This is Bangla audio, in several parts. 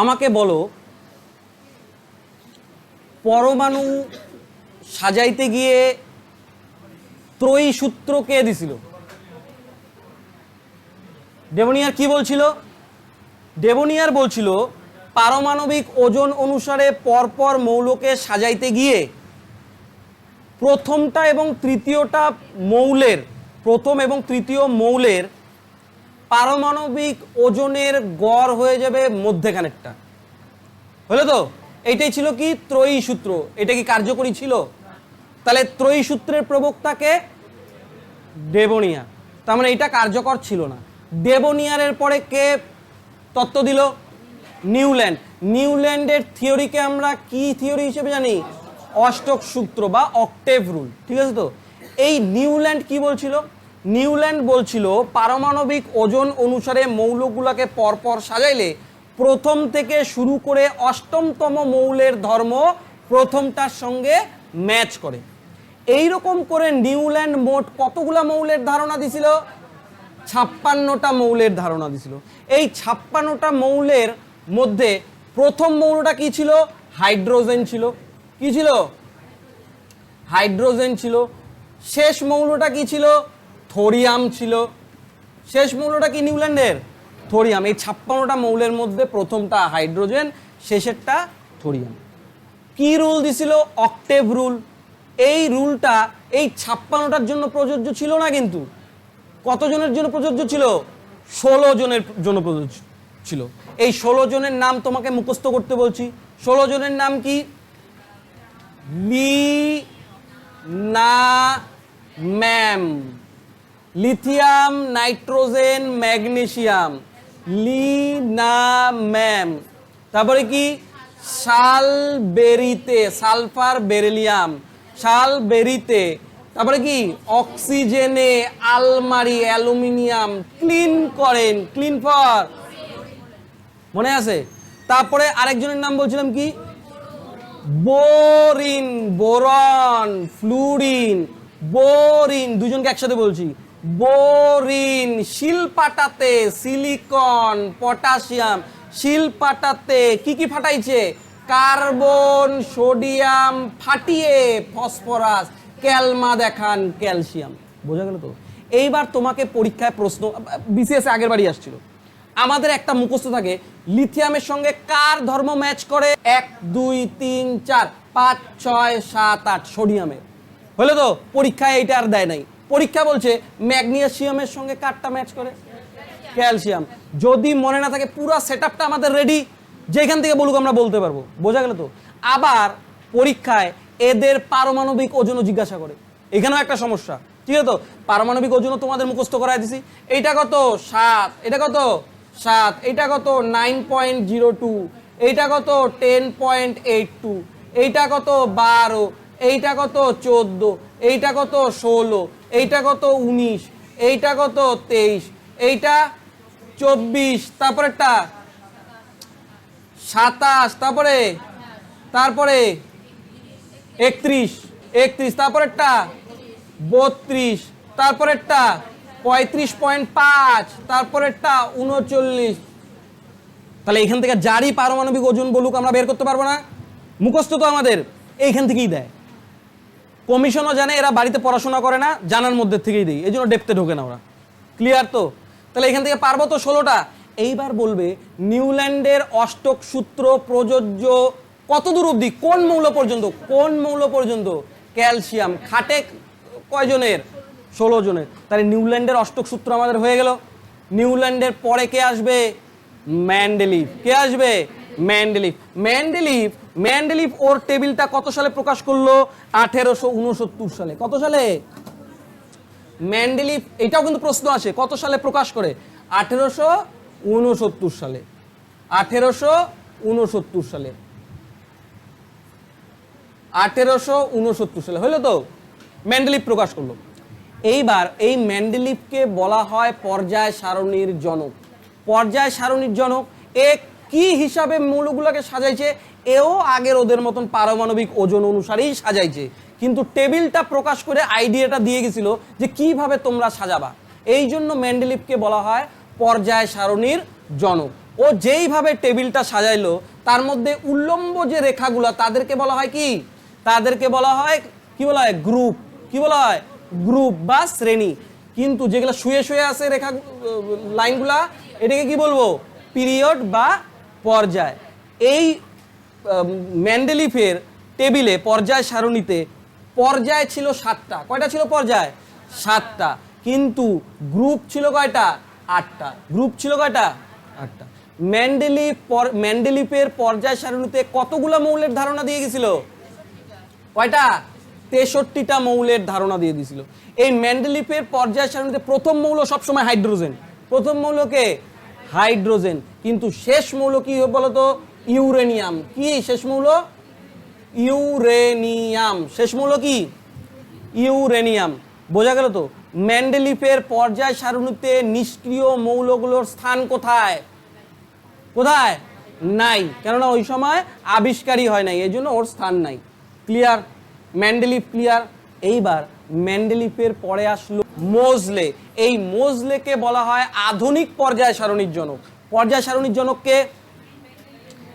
আমাকে বলো, পরমাণু সাজাইতে গিয়ে ত্রয়ী সূত্র কে দিছিল? ডেবনিয়ার কি বলছিল? ডেবনিয়ার বলছিল, পারমাণবিক ওজন অনুসারে পরপর মৌলকে সাজাইতে গিয়ে প্রথমটা এবং তৃতীয়টা মৌলের, প্রথম এবং তৃতীয় মৌলের পারমাণবিক ওজনের গড় হয়ে যাবে মধ্যেখানেরটা। হলো তো? এইটাই ছিল কি? ত্রয়ী সূত্র। এটা কি কার্যকরী ছিল? তাহলে ত্রয়ী সূত্রের প্রবক্তাকে ডেবনিয়া। তার মানে এটা কার্যকর ছিল না। ডেবনিয়ারের পরে কে তত্ত্ব দিল? নিউল্যান্ড। নিউল্যান্ডের থিওরিকে আমরা কি থিওরি হিসেবে জানি? অষ্টক সূত্র বা অক্টেভ রুল। ঠিক আছে তো? এই নিউল্যান্ড কি বলছিল? নিউল্যান্ড বলছিল, পারমাণবিক ওজন অনুসারে মৌলগুলোকে পরপর সাজাইলে প্রথম থেকে শুরু করে অষ্টমতম মৌলের ধর্ম প্রথমটার সঙ্গে ম্যাচ করে। এই রকম করে নিউল্যান্ড মোট কতগুলা মৌলের ধারণা দিছিল? ছাপ্পান্নটা মৌলের ধারণা দিছিল। এই ছাপ্পান্নটা মৌলের মধ্যে প্রথম মৌলটা কি ছিল? হাইড্রোজেন ছিল। কি ছিল? হাইড্রোজেন ছিল। শেষ মৌলটা কি ছিল? থোরিয়াম ছিল। শেষ মৌলটা কি নিউল্যান্ডের? থোরিয়াম। এই ছাপ্পান্নটা মৌলের মধ্যে প্রথমটা হাইড্রোজেন, শেষেরটা থোরিয়াম। কি রুল দিছিল? Octave rule. এই রুলটা, এই ছাপ্পান্নটার জন্য প্রযোজ্য ছিল না কিন্তু। কতজনের জন্য প্রযোজ্য ছিল? ষোলো জনের জন্য প্রযোজ্য ছিল। এই ষোলো জনের নাম তোমাকে মুখস্থ করতে বলছি। ষোলো জনের নাম কি? লি না, ম্যাম। লিথিয়াম নাইট্রোজেন ম্যাগনেসিয়াম লি না ম্যাম তারপরে কি? সালবেরিতে, সালফার বেরিলিয়াম, সালবেরিতে। তারপরে কি? অক্সিজেনে আলমারি, অ্যালুমিনিয়াম, ক্লিন করেন, ক্লিন ফর। মনে আছে? তারপরে আরেকজনের নাম বলছিলাম কি? বোরিন, বোরন, ফ্লুরিন, বোরিন। দুজনকে একসাথে বলছি। বোরিন, শিলপাটাতে সিলিকন, পটাশিয়াম, শিলপাটাতে কি কি ফাটাইছে? কার্বন, সোডিয়াম, ফাটিয়ে ফসফরাস, ক্যালমা দেখান, ক্যালসিয়াম। বোঝা গেল তো? এইবার তোমাকে পরীক্ষায় প্রশ্ন, বিসিএস আগের বাড়ি আসছিল। আমাদের একটা মুখস্থ থাকে, লিথিয়ামের সঙ্গে কার ধর্ম ম্যাচ করে? এক, দুই, তিন, চার, পাঁচ, ছয়, সাত, আট, সোডিয়ামের। হলে তো? পরীক্ষায় এইটা আর দেয় নাই। পরীক্ষা বলছে ম্যাগনেসিয়ামের সঙ্গে কাঠটা ম্যাচ করে। ক্যালসিয়াম। যদি মনে না থাকে, পুরো সেট আমাদের রেডি যেখান থেকে বলুক আমরা বলতে পারব। বোঝা গেল তো? আবার পরীক্ষায় এদের পারমাণবিক ওজনও জিজ্ঞাসা করে। এখানেও একটা সমস্যা। ঠিক আছে তো? পারমাণবিক ওজনও তোমাদের মুখস্থ করাই দিছি। এইটা কত? সাত। এটা কত? সাত। এইটা কত? Nine point zero two. এইটা কত? Ten point eight two. এইটা কত? বারো। এইটা কত? চোদ্দ। এইটা কত? ষোলো। এইটা কত উনিশ? এইটা কত তেইশ? এইটা চব্বিশ, তারপরেরটা সাতাশ, তারপরে তারপরে একত্রিশ একত্রিশ, তারপরেরটা বত্রিশ, তারপরেরটা পঁয়ত্রিশ পয়েন্ট পাঁচ, তারপরেরটা উনচল্লিশ। তাহলে এখান থেকে যারই পারমাণবিক ওজন বলুক, আমরা বের করতে পারব না। মুখস্থ তো আমাদের, এইখান থেকেই দেয়। কমিশনও জানে, এরা বাড়িতে পড়াশোনা করে না, জানার মধ্যে থেকেই দেয় এই জন্য ডেপতে ঢোকে না ওরা। ক্লিয়ার তো? তাহলে এখান থেকে পারব তো ষোলোটা? এইবার বলবে, নিউল্যান্ডের অষ্টক সূত্র প্রযোজ্য কত দূর অবধি? কোন মৌল পর্যন্ত? কোন মৌল পর্যন্ত? ক্যালসিয়াম। খাটে কয়জনের? ষোলো জনের। তাহলে নিউল্যান্ডের অষ্টক সূত্র আমাদের হয়ে গেল। নিউল্যান্ডের পরে কে আসবে? ম্যান্ডেলিভ কে আসবে? ম্যান্ডেলিভ ম্যান্ডেলিভ ম্যান্ডেলিভ ওর টেবিলটা কত সালে প্রকাশ করল? আঠেরোশো উনসত্তর সালে। কত সালে? ম্যান্ডেলিভ, এটাও কিন্তু প্রশ্ন আসে, কত সালে প্রকাশ করে? আঠেরোশো উনসত্তর সালে। আঠেরোশো উনসত্তর সালে। আঠেরোশো উনসত্তর সালে হলো তো? ম্যান্ডেলিভ প্রকাশ করল। এইবার এই ম্যান্ডেলিভকে বলা হয় পর্যায় সারণীর জনক। পর্যায় সারণীর জনক এ কি হিসাবে মৌলগুলোকে সাজাইছে, এও আগের ওদের মতন পারমাণবিক ওজন অনুসারেই সাজাইছে। কিন্তু টেবিলটা প্রকাশ করে আইডিয়াটা দিয়ে গেছিল যে কীভাবে তোমরা সাজাবা। এই জন্য ম্যান্ডেলিভকে বলা হয় পর্যায় সারণীর জনক। ও যেইভাবে টেবিলটা সাজাইলো, তার মধ্যে উল্লম্ব যে রেখাগুলো, তাদেরকে বলা হয় কি? তাদেরকে বলা হয়, কি বলা হয়? গ্রুপ। কি বলা হয়? গ্রুপ বা শ্রেণি। কিন্তু যেগুলো শুয়ে শুয়ে আছে রেখা, লাইনগুলা, এটাকে কি বলব? পিরিয়ড বা পর্যায়। এই ম্যান্ডেলিফের টেবিলে পর্যায় সারণীতে পর্যায় ছিল সাতটা। কয়টা ছিল পর্যায়? সাতটা। কিন্তু গ্রুপ ছিল কয়টা? আটটা। গ্রুপ ছিল কয়টা? আটটা। ম্যান্ডেলিফ পর- ম্যান্ডেলিফের পর্যায় সারণীতে কতগুলো মৌলের ধারণা দিয়ে গেছিল? কয়টা? তেষট্টিটা মৌলের ধারণা দিয়ে দিছিল। এই ম্যান্ডেলিফের পর্যায় সারণীতে প্রথম মৌল সবসময় হাইড্রোজেন। প্রথম মৌলকে হাইড্রোজেন। কিন্তু শেষ মৌল কি বলতো? ইউরেনিয়াম। কি শেষ মৌল? ইউরেনিয়াম। শেষ মৌল কি? ইউরেনিয়াম। বোঝা গেল তো? ম্যান্ডেলিফের পর্যায় সারণীতে নিষ্ক্রিয় মৌলগুলোর স্থান কোথায়? কোথায়? নাই। কেননা ওই সময় আবিষ্কারই হয় নাই এই জন্য ওর স্থান নাই। ক্লিয়ার ম্যান্ডেলিফ ক্লিয়ার এইবার ম্যান্ডেলিফের পরে আসলো মোজলে। এই মোজলেকে বলা হয় আধুনিক পর্যায় সারণীর জনক। পর্যায় সারণীর জনককে,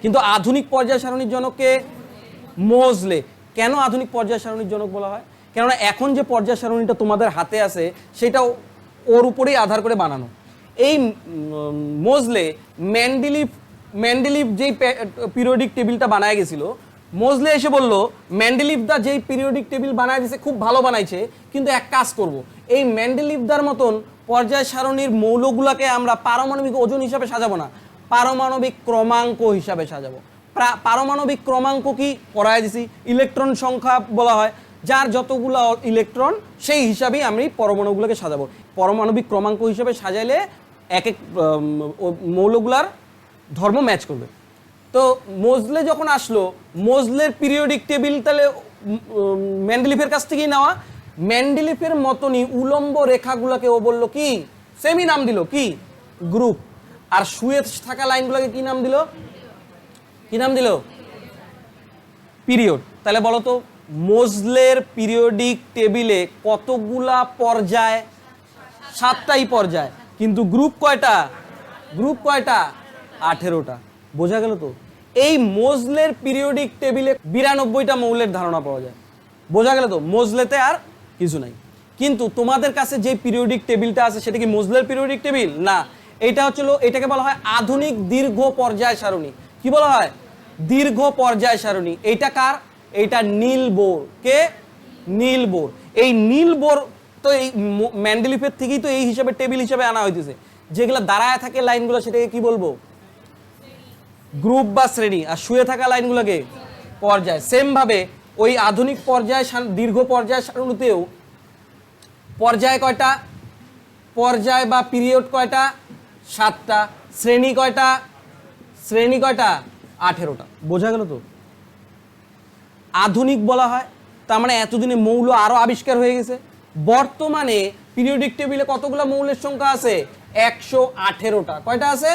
কিন্তু আধুনিক পর্যায় সারণীর জনককে মোজলে কেন আধুনিক পর্যায় সারণীর জনক বলা হয়? কেননা এখন যে পর্যায় সারণীটা তোমাদের হাতে আছে সেটা ওর উপরেই আধার করে বানানো। এই মোজলে ম্যান্ডেলিফ ম্যান্ডেলিফ যেই পিরিয়ডিক টেবিলটা বানায় গেছিল মোজলে এসে বলল ম্যান্ডেলিফ দা যেই পিরিয়ডিক টেবিল বানায় দিয়েছে খুব ভালো বানাইছে, কিন্তু এক কাজ করব। এই ম্যান্ডেলিফদার মতন পর্যায় সারণীর মৌলগুলোকে আমরা পারমাণবিক ওজন হিসাবে সাজাবো না, পারমাণবিক ক্রমাঙ্ক হিসাবে সাজাবো। পারমাণবিক ক্রমাঙ্ক কি? পড়ায় দিছি, ইলেকট্রন সংখ্যা বলা হয়, যার যতগুলো ইলেকট্রন, সেই হিসাবেই আমি পরমাণুগুলোকে সাজাবো। পরমাণবিক ক্রমাঙ্ক হিসাবে সাজাইলে এক এক মৌলগুলার ধর্ম ম্যাচ করবে। তো মোজলে যখন আসলো, মোজলের পিরিয়ডিক টেবিল তাহলে ম্যান্ডেলিফের কাছ থেকেই নেওয়া ম্যান্ডেলিফের মতনই উলম্ব রেখাগুলোকে ও বলল, কি? সেমি নাম দিল, কি? গ্রুপ। আর শুয়ে থাকা লাইনগুলোকে কি নাম দিল? কি নাম দিল? পিরিয়ড। তাহলে বলো তো, মোজলের পিরিয়ডিক টেবিলে কতগুলা পর্যায়? সাতটাই পর্যায়। কিন্তু গ্রুপ কয়টা? গ্রুপ কয়টা? আঠেরোটা। বোঝা গেল তো? এই মোজলের পিরিয়ডিক টেবিলে বিরানব্বইটা মৌলের ধারণা পাওয়া যায়। বোঝা গেল তো? মোজলেতে আর কিছু নাই। কিন্তু তোমাদের কাছে যে পিরিয়ডিক টেবিলটা আছে, সেটা কি মোজলের পিরিয়ডিক টেবিল না। এটা হচ্ছিল এটাকে বলা হয় আধুনিক দীর্ঘ পর্যায় সারণী। কি বলা হয়? দীর্ঘ পর্যায় সারণী। এইটা কার? এইটা নীল বোর। কে? নীল বোর। এই নীল বোর তো এই ম্যান্ডেলিফের থেকেই তো এই হিসাবে টেবিল হিসাবে আনা হইতেছে। যেগুলো দাঁড়ায় থাকে লাইনগুলো, সেটাকে কি বলব? গ্রুপ বা শ্রেণি। আর শুয়ে থাকা লাইনগুলোকে পর্যায়। সেম ভাবে ওই আধুনিক পর্যায় দীর্ঘ পর্যায় সারণীতেও পর্যায় কয়টা? পর্যায় বা পিরিয়ড কয়টা? সাতটা। শ্রেণি কয়টা? শ্রেণি কয়টা? আঠেরোটা। বোঝা গেল তো? আধুনিক বলা হয় তার মানে এতদিনে মৌল আরও আবিষ্কার হয়ে গেছে। বর্তমানে পিরিয়ডিক টেবিলে কতগুলো মৌলের সংখ্যা আছে? একশো আঠেরোটা। কয়টা আছে?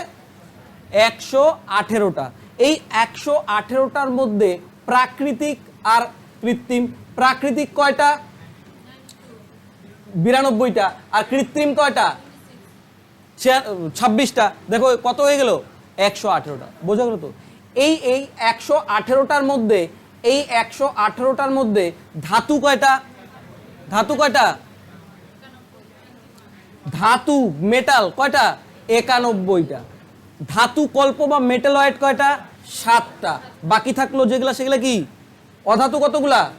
একশো আঠেরোটা। এই একশো আঠেরোটার মধ্যে প্রাকৃতিক আর কৃত্রিম প্রাকৃতিক কয়টা? বিরানব্বইটা। আর কৃত্রিম কয়টা? ছাব্বিশটা। দেখো, কত হয়ে গেল? একশো আঠেরোটা। বোঝা গেল তো? এই এই একশো আঠেরোটার মধ্যে, এই একশো আঠেরোটার মধ্যে ধাতু কয়টা? ধাতু কয়টা? ধাতু, মেটাল কয়টা? একানব্বইটা। ধাতু কল্প বা মেটালয়েড কয়টা? সাতটা। বাকি থাকল যেগুলা, সেগুলা কি? অধাতু কতগুলা?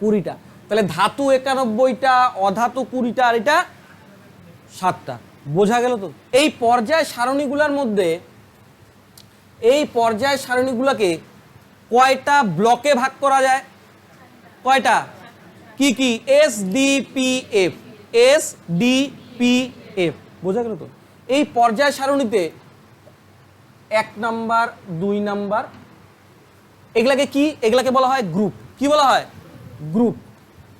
কুড়িটা। তাহলে ধাতু একানব্বইটা, অধাতু কুড়িটা, আর এটা সাতটা। বোঝা গেল তো? এই পর্যায় সারণীগুলার মধ্যে, এই পর্যায় সারণীগুলোকে কয়টা ব্লকে ভাগ করা যায়? কয়টা? কি কি? S D P F S D P F বোঝা গেল তো? এই পর্যায় সারণীতে এক নাম্বার, দুই নাম্বার এগুলাকে কি? এগুলাকে বলা হয় গ্রুপ কি বলা হয়? গ্রুপ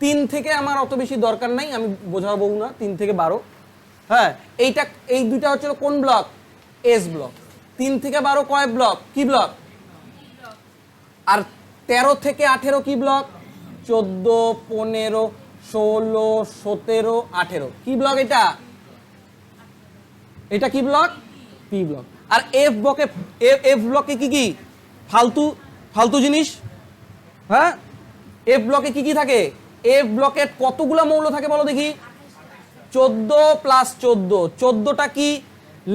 তিন থেকে আমার অত বেশি দরকার নাই, আমি বোঝাবো না, তিন থেকে বারো। হ্যাঁ এইটা, এই দুইটা হচ্ছে কোন ব্লক এস ব্লক তিন থেকে বারো কয় ব্লক কি ব্লক আর তেরো থেকে আঠেরো কি ব্লক চোদ্দ, পনেরো, ষোলো, সতেরো, আঠেরো। কি ব্লক এটা? এটা কি ব্লক পি ব্লক আর এফ ব্লকে এফ ব্লকে কি কি? ফালতু ফালতু জিনিস? হ্যাঁ? এফ ব্লকে কি কি থাকে? এফ ব্লকে কতগুলো মৌল থাকে বলো দেখি। চোদ্দ প্লাস চোদ্দ। চোদ্দটা কি?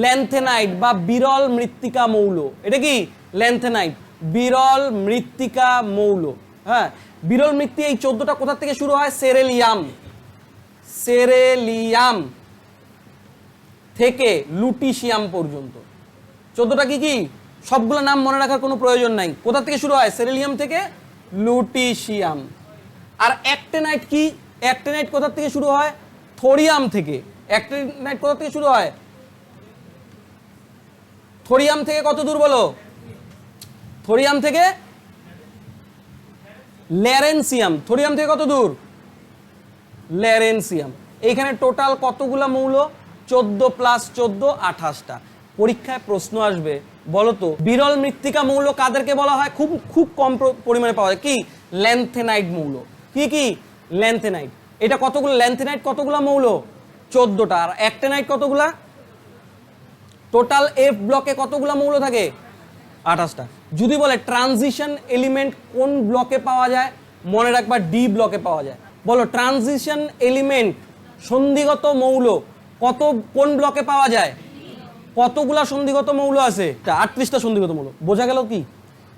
ল্যান্থেনাইট বা বিরল মৃত্তিকা মৌল। এটা কি? ল্যান্থেনাইট বিরল মৃত্তিকা মৌল। হ্যাঁ? বিরল মৃত্তি এই চোদ্দটা কোথা থেকে শুরু হয়? সেরেলিয়াম সেরেলিয়াম থেকে লুটিশিয়াম পর্যন্ত। চোদ্দটা কি কি? সবগুলো নাম মনে রাখার কোনো প্রয়োজন নাই। কোথা থেকে শুরু হয়? সেরেলিয়াম থেকে লুটিশিয়াম। আর অ্যাক্টেনাইট কি? অ্যাক্টেনাইট কোথা থেকে শুরু হয়? থোরিয়াম থেকে। অ্যাক্টেনাইট কোথা থেকে শুরু হয়? থোরিয়াম থেকে কত দূর বলো? থোরিয়াম থেকে ল্যারেনসিয়াম। থোরিয়াম থেকে কত দূর? ল্যারেনসিয়াম। এইখানে টোটাল কতগুলো মৌল? চোদ্দ প্লাস চোদ্দ আঠাশটা। পরীক্ষায় প্রশ্ন আসবে বলো তো বিরল মৃত্তিকা মৌল কাদেরকে বলা হয়? খুব খুব কম পরিমাণে পাওয়া যায়। কি? ল্যান্থেনাইট মৌল। কি কি? ল্যান্থেনাইট এটা কতগুলো? ল্যান্থেনাইট কতগুলা মৌল? চোদ্দটা। আর অ্যাক্টেনাইট কতগুলা? টোটাল এফ ব্লকে কতগুলা মৌল থাকে? আঠাশটা। যদি বলে ট্রানজিশন এলিমেন্ট কোন ব্লকে পাওয়া যায়? মনে রাখবা ডি ব্লকে পাওয়া যায়। বলো, ট্রানজিশন এলিমেন্ট সন্ধিগত মৌল কত, কোন ব্লকে পাওয়া যায়? কতগুলা সন্ধিগত মৌল আছে? আটত্রিশটা সন্ধিগত মৌল। বোঝা গেল কি?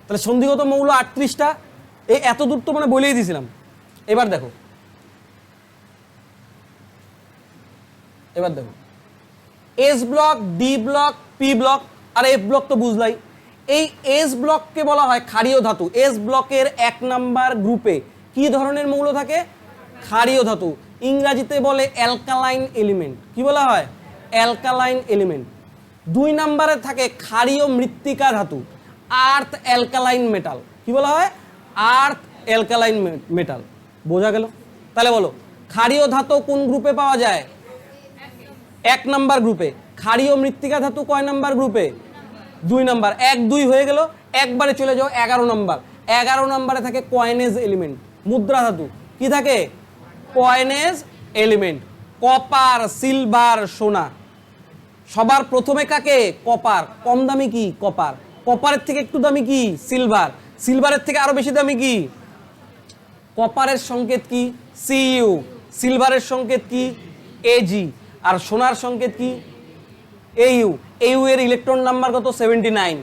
তাহলে সন্ধিগত মৌল আটত্রিশটা, এই এত দূর তো মানে বলেই দিয়েছিলাম। এবার দেখো। এবার দেখো। S block D block P block আর এফ ব্লক তো বুঝলাই। এই এস ব্লককে বলা হয় ক্ষারীয় ধাতু। এস ব্লকের এক নাম্বার গ্রুপে কি ধরনের মৌল থাকে? ক্ষারীয় ধাতু। ইংরাজিতে বলে অ্যালকালাইন এলিমেন্ট কি বলা হয়? অ্যালকালাইন এলিমেন্ট দুই নাম্বারে থাকে ক্ষারীয় মৃত্তিকা ধাতু, আর্থ অ্যালকালাইন মেটাল। কি বলা হয়? Earth alkaline metal. বোঝা গেল? তাহলে বলো, ক্ষারীয় ধাতু কোন গ্রুপে পাওয়া যায়? এক নাম্বার গ্রুপে। ক্ষারীয় মৃত্তিকা ধাতু কয় নাম্বার গ্রুপে? দুই নাম্বার। এক, দুই হয়ে গেল, একবারে চলে যাও এগারো নাম্বার। এগারো নাম্বারে থাকে কয়েনেজ এলিমেন্ট মুদ্রা ধাতু। কি থাকে? কয়েনেজ এলিমেন্ট কপার সিলভার সোনা। সবার প্রথমে কাকে? কপার। কম দামি কি? কপার। কপারের থেকে একটু দামি কি? সিলভার। সিলভারের থেকে আরও বেশি দামি কি? কপারের সংকেত কি? সিইউ। সিলভারের সংকেত কি? এজি আর সোনার সংকেত কি? এইউ এইউ এর ইলেকট্রন নাম্বার কত? সেভেন্টি নাইন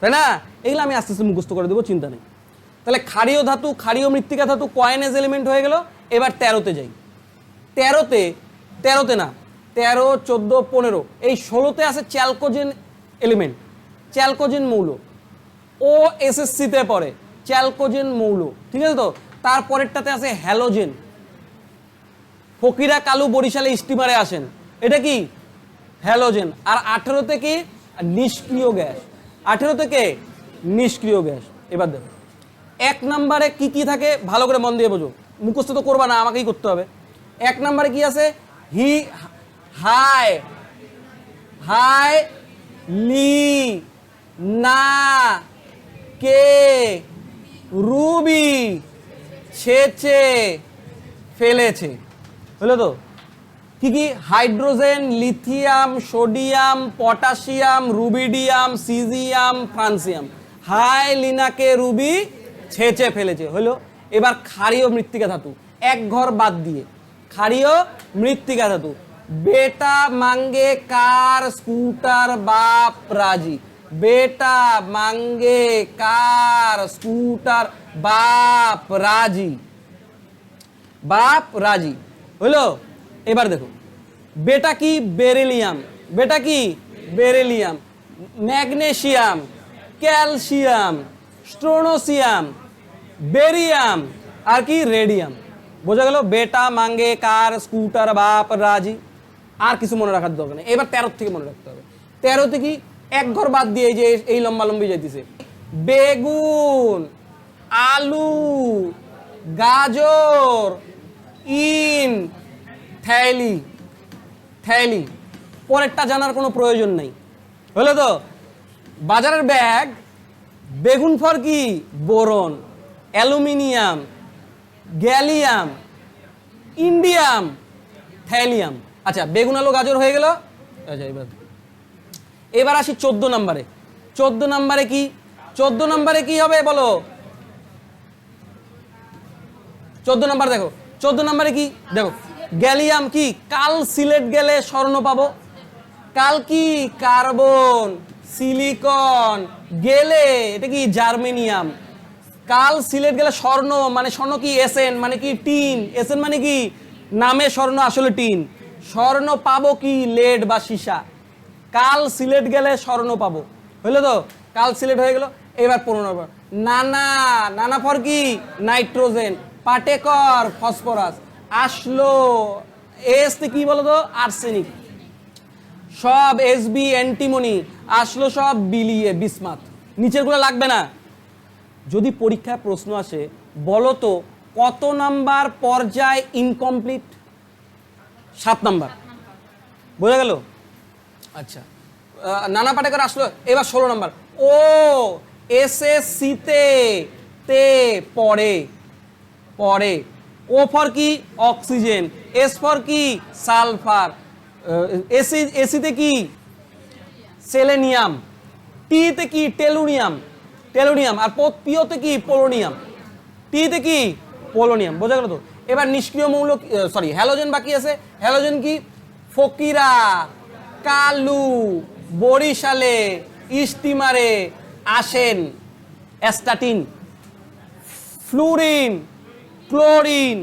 তাই না? এগুলো আমি আস্তে আস্তে মুখস্থ করে দেবো, চিন্তা নেই। তাহলে ক্ষারীয় ধাতু, ক্ষারীয় মৃত্তিকা ধাতু কয়েনেজ এলিমেন্ট হয়ে গেল, এবার তেরোতে যাই। তেরোতে তেরোতে না তেরো, চোদ্দ, পনেরো। এই ষোলোতে আছে চ্যালকোজেন এলিমেন্ট চ্যালকোজেন মৌল। ও এসএসসিতে পড়ে, চ্যালকোজেন মৌল। ঠিক আছে তো? তারপরেরটাতে আছে হ্যালোজেন। ফকিরা কালু বরিশালে স্টিমারে আসেন। এটা কি? হ্যালোজেন। আর আঠেরোতে কি? নিষ্ক্রিয় গ্যাস। আঠেরো থেকে নিষ্ক্রিয় গ্যাস। এবার দেখো। এক নম্বরে কি কি থাকে? ভালো করে মন দিয়ে বোঝো। মুখস্থ তো করবা না, আমাকেই করতে হবে। এক নম্বরে কি আছে? হি হাই হাই লি না, কে, রুবি, ছেচে, ফেলেছে। হলো তো? কি কি? Hydrogen, lithium, sodium, potassium, rubidium, caesium, francium. High লিনাকে রুবি, ছেচে ফেলেছে। হলো, এবার ক্ষারীয় মৃত্তিকা ধাতু। এক ঘর বাদ দিয়ে। ক্ষারীয় মৃত্তিকা ধাতু। বেটা মাঙ্গে কার স্কুটার বাপ রাজি বেটা মাঙ্গে কার স্কুটার বাপ রাজি বাপ রাজি হলো এবার দেখো বেটা কি বেরিলিয়াম বেটা কি beryllium magnesium calcium strontium barium আর কি রেডিয়াম। বোঝা গেল? বেটা, মাঙ্গে, কার, স্কুটার, বাপ, রাজি। আর কিছু মনে রাখার দরকার নেই। এবার তেরো থেকে মনে রাখতে হবে। তেরোতে কি এক ঘর বাদ দিয়ে যে এই লম্বা লম্বি যাইতেছে। বেগুন, আলু, গাজর ইন থ্যালি থ্যালি। পরেরটা জানার কোনো প্রয়োজন নেই। হলো তো? বাজারের ব্যাগ, বেগুন ফর কি? Boron, aluminium, gallium, indium, thallium. আচ্ছা বেগুন আলু, গাজর হয়ে গেল। আচ্ছা এবার এবার আসি চোদ্দ নম্বরে। চোদ্দ নম্বরে কি? চোদ্দ নম্বরে কি হবে বলো? চোদ্দ নম্বর দেখো। চোদ্দ নম্বরে কি? দেখো, গ্যালিয়াম কি? কাল সিলেট গেলে স্বর্ণ পাবো। কাল কি? Carbon, silicon. গেলে, এটা কি? জার্মেনিয়াম। কাল সিলেট গেলে স্বর্ণ মানে স্বর্ণ কি? এসেন মানে কি? টিন। এসেন মানে কি? নামে স্বর্ণ, আসলে টিন। স্বর্ণ পাবো কি লেড বা সীসা? কাল সিলেট গেলে স্বর্ণ পাবো। হইল তো? কাল সিলেট হয়ে গেল, এবার পনেরো নম্বর নানা নানা ফর কি? Nitrogen Patekar phosphorus. আসলো, এস কি বলো তো আর্সেনিক। সব এস বি, অ্যান্টিমনি, আসলো সব বিলিয়ে, বিসমাত। নিচেরগুলো লাগবে না। যদি পরীক্ষায় প্রশ্ন আসে বলো তো কত নাম্বার পর্যায় ইনকমপ্লিট সাত নাম্বার। বোঝা গেল? আচ্ছা। নানা পাটেকর আসলো, এবার ষোলো নাম্বার। ও, এস এস সিতে তে পড়ে পরে ও ফর কি? অক্সিজেন। এস ফর কি? সালফার। এসি, এসিতে কি? সেলেনিয়াম। টিতে কি? টেলুনিয়াম। টেলুনিয়াম। আর পিওতে কি? পোলোনিয়াম। টিতে কি? পোলোনিয়াম। বোঝা গেল তো? এবার নিষ্ক্রিয় মৌল সরি হ্যালোজেন বাকি আছে। হ্যালোজেন কি? ফকিরা, কালু, বরিশালে ইস্টিমারে আসেন, astatine, fluorine, chlorine,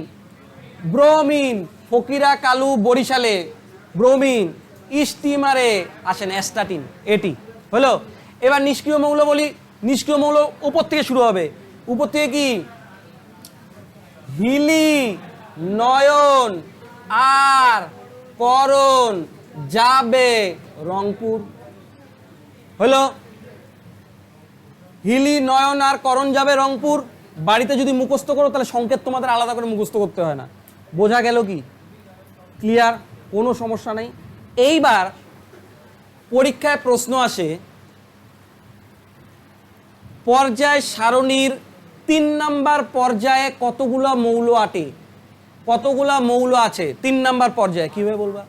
bromine, Fakira, Kalu, বরিশালে, ব্রোমিন স্টিমারে আসেন, অ্যাস্টাটিন, এটি, হলো? এবার নিষ্ক্রিয় মৌল বলি, নিষ্ক্রিয় মৌল উপর থেকে শুরু হবে। উপর থেকে কি? হিলি নয়ন আর করণ যাবে রংপুর। হলো, হিলি, নয়ন আর করণ যাবে রংপুর। বাড়িতে যদি মুখস্থ করো, তাহলে সংকেত তোমাদের আলাদা করে মুখস্থ করতে হয় না। বোঝা গেল কি? ক্লিয়ার কোনো সমস্যা নেই। এইবার পরীক্ষায় প্রশ্ন আসে, পর্যায় সারণীর তিন নাম্বার পর্যায়ে কতগুলা মৌল আটে? কতগুলা মৌল আছে? তিন নাম্বার পর্যায়ে, কীভাবে বলবা?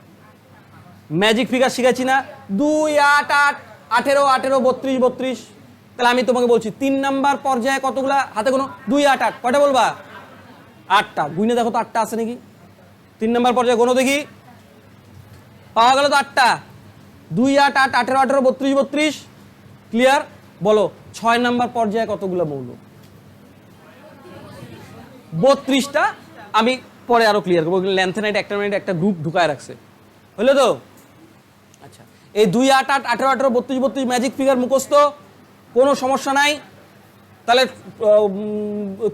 ম্যাজিক ফিগার শিখাচ্ছি না? দুই, আট আট, আঠেরো আঠেরো, বত্রিশ বত্রিশ। তাহলে আমি তোমাকে বলছি, তিন নাম্বার পর্যায়ে কতগুলা? হাতে কোনো? দুই, আট আট। কয়টা বলবা? আটটা। গুইনে দেখো তো আটটা আছে নাকি? তিন নাম্বার পর্যায়ে কোনো দেখি। পাওয়া গেল তো আটটা। দুই, আট আট, আঠেরো আঠেরো, বত্রিশ বত্রিশ। ক্লিয়ার বলো, ছয় নাম্বার পর্যায়ে কতগুলো মৌল? বত্রিশটা আমি পরে আরও ক্লিয়ার করব। ল্যান্থেনাইট একটা মিনিট একটা গ্রুপ ঢুকায় রাখছে। হলো তো? আচ্ছা। এই দুই আট আট, আঠেরো আঠেরো, বত্রিশ বত্রিশ ম্যাজিক ফিগার মুখস্থ, কোনো সমস্যা নাই। তাহলে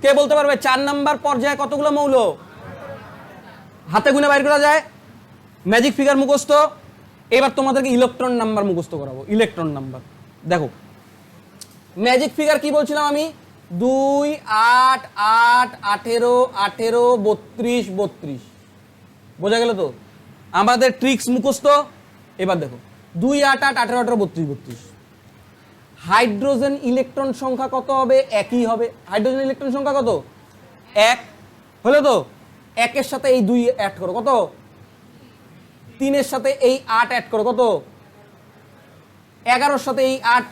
কে বলতে পারবে? চার নাম্বার পর্যায়ে কতগুলো মৌল? হাতে গুনে বাইর করা যায়। ম্যাজিক ফিগার মুখস্থ। এবার তোমাদেরকে ইলেকট্রন নাম্বার মুখস্থ করাবো। ইলেকট্রন নাম্বার দেখো ম্যাজিক ফিগার কি বলছিলাম আমি? দুই আট আট আঠেরো আঠেরো, বত্রিশ বত্রিশ। বোঝা গেল তো? আমাদের ট্রিক্স মুখস্থ। এবার দেখো, দুই আট আট আঠেরো আঠেরো, বত্রিশ বত্রিশ। হাইড্রোজেন ইলেকট্রন সংখ্যা কত হবে? একই হবে। হাইড্রোজেন ইলেকট্রন সংখ্যা কত? এক। হলো তো? একের সাথে এই দুই অ্যাড করো। কত? তিনের সাথে এই আট অ্যাড করো। কত? এগারোর সাথে এই আট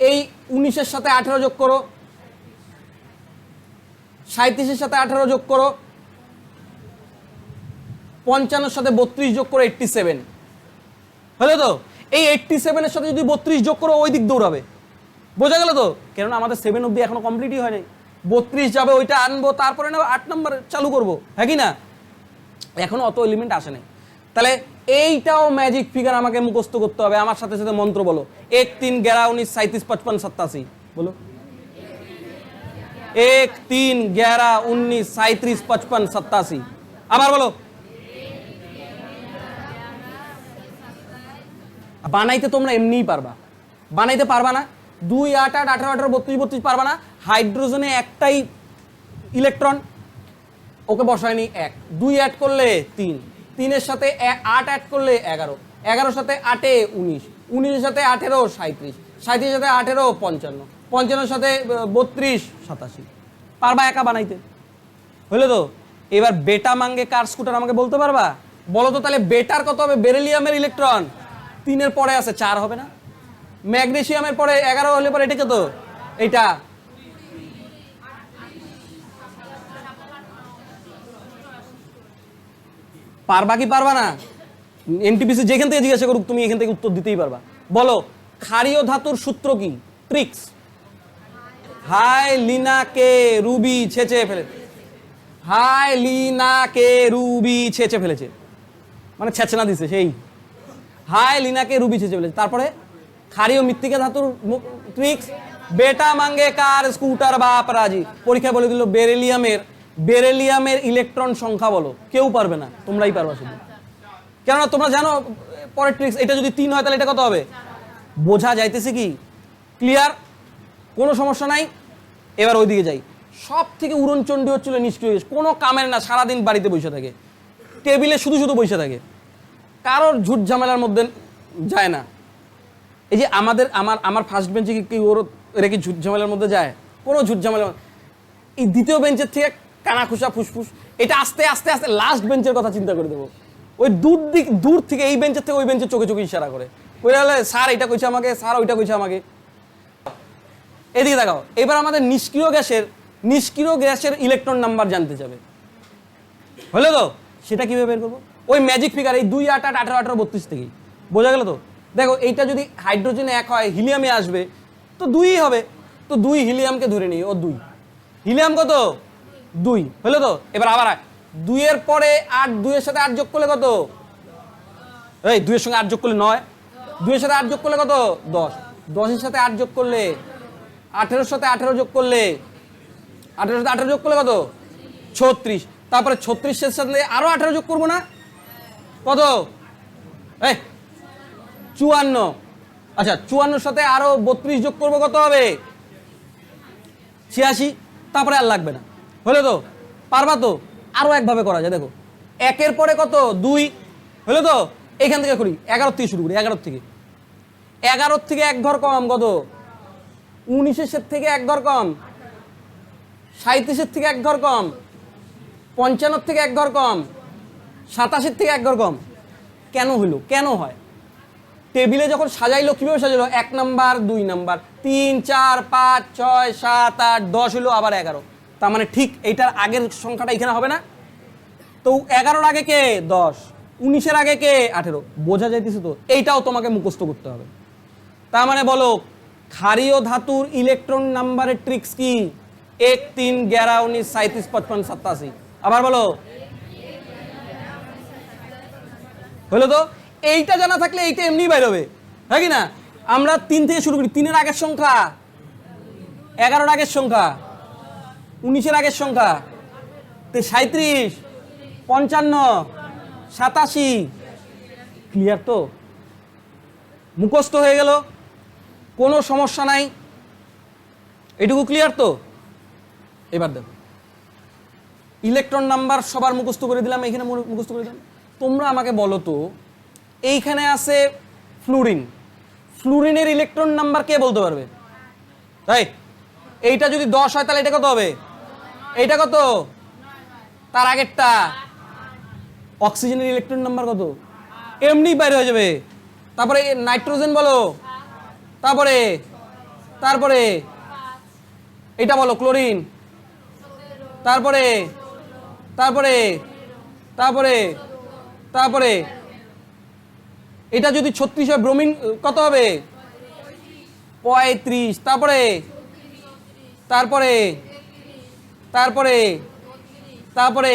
এই উনিশের সাথে আঠেরো যোগ করো। সাঁত্রিশের সাথে আঠেরো যোগ করো। পঞ্চান্নর সাথে বত্রিশ যোগ করো এইট্টি সেভেন হলো তো? এই এইট্টি সেভেনের সাথে যদি বত্রিশ যোগ করো, ওই দিক দৌড়াবে। বোঝা গেল তো? কেননা আমাদের সেভেন অব্দি এখনও কমপ্লিটই হয়নি বত্রিশ যাবে, ওইটা আনব, তারপরে না আট নম্বর চালু করব। হ্যাঁ কি না? এখনও অত এলিমেন্ট আসে নাই। তাহলে এইটাও ম্যাজিক ফিগার আমাকে মুখস্থ করতে হবে। আমার সাথে সাথে মন্ত্র বলো। এক তিন গ্যারা উনিশ সাঁত্রিশ পঁচপন সাতাশি। বলো। এক তিন গ্যারা উনিশ সাঁত্রিশ পঁচপন সাতাশি। আবার বলো। বানাইতে তোমরা এমনিই পারবা। বানাইতে পারবা না। দুই আট আট, আঠারো আঠারো, বত্রিশ বত্রিশ পারবা না। হাইড্রোজেনে একটাই ইলেকট্রন। ওকে বসায়নি এক। দুই অ্যাড করলে তিন। তিনের সাথে আট অ্যাড করলে এগারো। এগারোর সাথে আটে উনিশ। উনিশের সাথে আঠেরো সাঁত্রিশ সাঁত্রিশের সাথে আঠেরো পঞ্চান্ন। পঞ্চান্নর সাথে বত্রিশ সাতাশি। পারবা একা বানাইতে? হলো তো? এবার বেটা মাঙ্গে কার স্কুটার আমাকে বলতে পারবা? বলো তো তাহলে বেটার কত হবে? বেরেলিয়ামের ইলেকট্রন তিনের পরে আছে চার হবে না? ম্যাগনেসিয়ামের পরে এগারো হলে পরে এটা কত? এইটা পারবা কি পারবা না? এনটিপিসি যেখান থেকে জিজ্ঞাসা করুক, তুমি এখান থেকে উত্তর দিতেই পারবা। বলো, ক্ষারীয় ধাতুর সূত্র কি? ট্রিক্স হাই লিনা কে রুবি ছেচে ফেলে হাই লিনা কে রুবি ছেচে ফেলেছে। মানে ছেচনা দিছে, সেই। হাই লিনাকে রুবি ছেচে ফেলেছে। তারপরে, ক্ষারীয় মৃত্তিকা ধাতুর ট্রিক্স বেটা মাঙ্গে কার স্কুটার বাপ রাজি। পরীক্ষায় বলে দিল, বেরেলিয়ামের বেরেলিয়ামের ইলেকট্রন সংখ্যা বলো, কেউ পারবে না, তোমরাই পারবা শুধু। কেননা তোমরা জানো, পরের ট্রিক্স এটা যদি তিন হয় তাহলে এটা কত হবে? বোঝা যাইতেছে কি? ক্লিয়ার কোনো সমস্যা নাই? এবার ওইদিকে যাই। সব থেকে উড়নচণ্ডী হচ্ছিল নিষ্ক্রিয়। কোনো কামের না, সারাদিন বাড়িতে বসে থাকে। টেবিলে শুধু শুধু বসে থাকে। কারোর ঝুট ঝামেলার মধ্যে যায় না। এই যে আমাদের, আমার আমার ফার্স্ট বেঞ্চে কি ওর কি ঝুট ঝামেলার মধ্যে যায়? কোনো ঝুট ঝামেলা এই দ্বিতীয় বেঞ্চের থেকে কানাখুসা ফুসফুস। এটা আস্তে আস্তে আস্তে লাস্ট বেঞ্চের কথা চিন্তা করে দেবো। ওই দূর দিক দূর থেকে এই বেঞ্চের থেকে ওই বেঞ্চে চোখে চোখে ইশারা করে। ওই হলে স্যার, এটা কইছে আমাকে, স্যার, ওইটা কইছে আমাকে। এদিকে দেখাও, এবার আমাদের নিষ্ক্রিয় গ্যাসের নিষ্ক্রিয় গ্যাসের ইলেকট্রন নাম্বার জানতে যাবে। হলো তো? সেটা কীভাবে বের করব? ওই ম্যাজিক ফিগার এই দুই আট আট, আঠারো আঠারো, বত্রিশ থেকেই। বোঝা গেল তো? দেখো, এইটা যদি হাইড্রোজেনে এক হয় হিলিয়ামে আসবে, তো দুইই হবে। তো দুই হিলিয়ামকে ধরে নিই, ও দুই। হিলিয়াম কত? দুই। হলো তো? এবার আবার। দুইয়ের পরে আট, দুইয়ের সাথে আট যোগ করলে কত? এই, দুইয়ের সঙ্গে আট যোগ করলে নয়। দুইয়ের সাথে আট যোগ করলে কত? দশ। দশের সাথে আট যোগ করলে আঠেরোর সাথে আঠেরো যোগ করলে আঠেরোর সাথে আঠেরো যোগ করলে কত? ছত্রিশ। তারপরে ছত্রিশের সাথে আরও আঠেরো যোগ করব না? কত? এই, চুয়ান্ন। আচ্ছা চুয়ান্নর সাথে আরও বত্রিশ যোগ করব কত হবে? ছিয়াশি। তারপরে আর লাগবে না। হলো তো? পারবা তো? আরও একভাবে করা যায়, দেখো। একের পরে কত? দুই। হলো তো? এখান থেকে করি। এগারোর থেকে শুরু করি, এগারোর থেকে। এগারোর থেকে এক ঘর কম, কত? উনিশের থেকে এক ঘর কম। সাঁত্রিশের থেকে এক ঘর কম। পঞ্চান্নর থেকে এক ঘর কম। সাতাশের থেকে এক ঘর কম। কেন হইল কেন হয়? টেবিলে যখন সাজাইলো, কীভাবে সাজাইলো? এক নাম্বার, দুই নাম্বার, তিন, চার, পাঁচ, ছয়, সাত, আট, দশ হইল আবার এগারো। তার মানে ঠিক এইটার আগের সংখ্যাটা এখানে হবে না। তো এগারোর আগে কে? দশ। উনিশের আগে কে? আঠেরো। বোঝা যাইতেছে তো, এইটাও তোমাকে মুখস্থ করতে হবে। তার মানে বলো, ক্ষারীয় ধাতুর ইলেকট্রন নাম্বারের ট্রিক্স কি? এক, তিন, গ্যারা, উনিশ সাঁত্রিশ পঁচপন সাতাশি। আবার বলো। হলো তো? এইটা জানা থাকলে এইটা এমনি বাইর হবে। হ্যাঁ কি না? আমরা তিন থেকে শুরু করি। তিনের আগের সংখ্যা। এগারোর আগের সংখ্যা। উনিশের আগের সংখ্যা। তে সাঁত্রিশ পঞ্চান্ন, সাতাশি। ক্লিয়ার তো? মুখস্থ হয়ে গেল। কোনো সমস্যা নাই। এটুকু ক্লিয়ার তো? এবার দেখো। ইলেকট্রন নাম্বার সবার মুখস্থ করে দিলাম, এখানে মুখস্থ করে দিলাম। তোমরা আমাকে বলো তো, এইখানে আছে ফ্লুরিন ফ্লুরিনের ইলেকট্রন নাম্বার কে বলতে পারবে? তাই এইটা যদি দশ হয়, তাহলে এটা কত হবে? এইটা কত? তার আগেরটা। অক্সিজেনের ইলেকট্রন নাম্বার কত? এমনি বাইরে হয়ে যাবে। তারপরে নাইট্রোজেন বলো। তারপরে তারপরে, এটা বলো, ক্লোরিন। তারপরে তারপরে তারপরে তারপরে। এটা যদি ছত্রিশ হয়, ব্রোমিন, কত হবে? পঁয়ত্রিশ। তারপরে তারপরে তারপরে তারপরে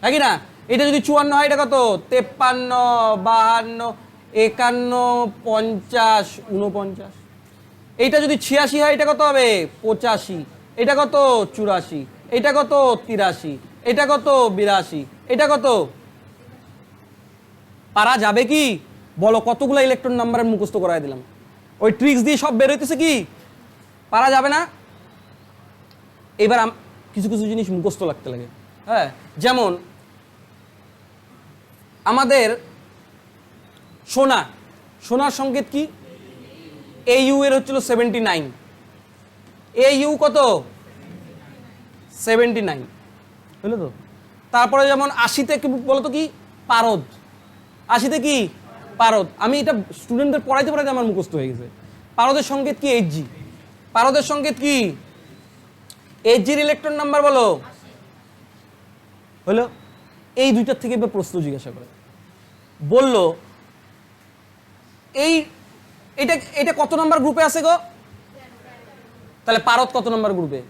হ্যাঁ কি না? এটা যদি চুয়ান্ন হয়, এটা কত? তেপ্পান্ন, বাহান্ন, একান্ন, পঞ্চাশ উনপঞ্চাশ এইটা যদি ছিয়াশি হয়, এটা কত হবে? পঁচাশি। এটা কত? চুরাশি। এটা কত? তিরাশি। এটা কত? বিরাশি। এটা কত? পারা যাবে কি? বলো, কতগুলো ইলেকট্রন নাম্বারের মুখস্থ করাই দিলাম। ওই ট্রিক্স দিয়ে সব বের হইতেছে কি? পারা যাবে না? এবার কিছু কিছু জিনিস মুখস্থ লাগতে লাগে। হ্যাঁ যেমন আমাদের সোনা। সোনার সংকেত কি? এ ইউ এর হচ্ছিল সেভেন্টি নাইন এ ইউ কত? সেভেন্টি নাইন বুঝলো তো? তারপরে যেমন আশিতে কি বলতো কি? পারদ। আশিতে কি? পারদ। আমি এটা স্টুডেন্টদের পড়াইতে পড়াইতে আমার মুখস্থ হয়ে গেছে। পারদের সংকেত কি? এইচ জি পারদের সংকেত কি? এইচ জির ইলেকট্রন নাম্বার বলো। হলো, এই দুইটার থেকে এবার প্রশ্ন জিজ্ঞাসা করে। বলল, এই, এটা এটা কত নাম্বার গ্রুপে আছে গো? তাহলে পারদ কত নাম্বার গ্রুপে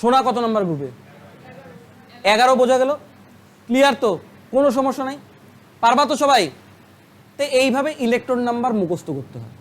সোনা কত নাম্বার গ্রুপে এগারো বোঝা গেল। ক্লিয়ার তো? কোনো সমস্যা নাই। পারবা তো সবাই? তো এইভাবে ইলেকট্রন নাম্বার মুখস্থ করতে হয়।